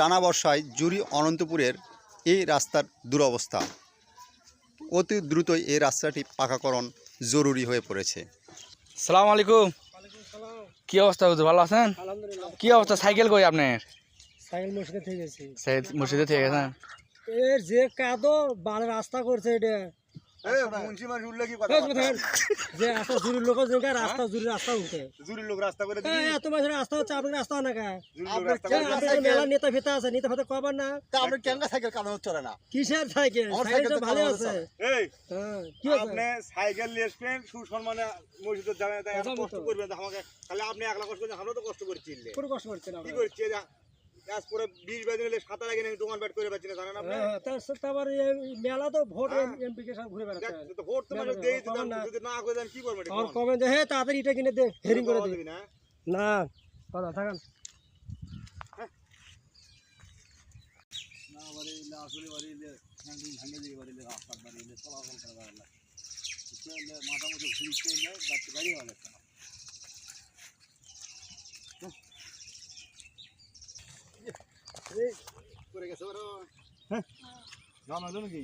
টানা বর্ষায় জুরি অনন্তপুরের এই রাস্তার দুরবস্থা। অতি দ্রুতই এই রাস্তাটি পাকাকরণ জরুরি হয়ে পড়েছে। সালাম আলাইকুম কি অবস্থা হুজুর ভালো আছেন? কি অবস্থা? সাইকেল কই আপনার? সাইকেল মসজিদে থেকে গেছি। মসজিদে থেকে গেছেন? এর যে কাদো বাল রাস্তা করছে এটা? যে রাস্তা জুড়ি লোক যে রাস্তা জুড়ি রাস্তা উঠে। এই এত মাঝে রাস্তা হচ্ছে আপনার রাস্তা না মেলা নেতা ফেতা আছে নেতা ফেতা কবার না? কিসের সাইকেল? সাইকেল ভালো আছে। এই হ্যাঁ কি আপনি সাইকেল নিয়ে আসবেন সুসম্মানে মসজিদের জায়গায় কষ্ট করবেন। আমাকে তাহলে আপনি একলা কষ্ট করছেন আমরাও তো কষ্ট করছি। কোনো কষ্ট করছে না কি। করছি? আজ পরে বিশ বেজে নিলে সাঁতার আগে আমি দোকান ব্যাট করে পাচ্ছি না জানেন আপনি? হ্যাঁ, তার সাথে আবার মেলা তো ভোট হ্যাঁ। এমপি কে সব ঘুরে বেড়াচ্ছে। তো ভোট তো মানে দেই দিতাম, যদি না করে দেন কি করবেন এটা আমার কোন? কমেন্ট তাড়াতাড়ি এটা কিনে দে হেরিং করে পাওয়া না? না কথা থাকান। করে গেছে ওরা জানা নাকি?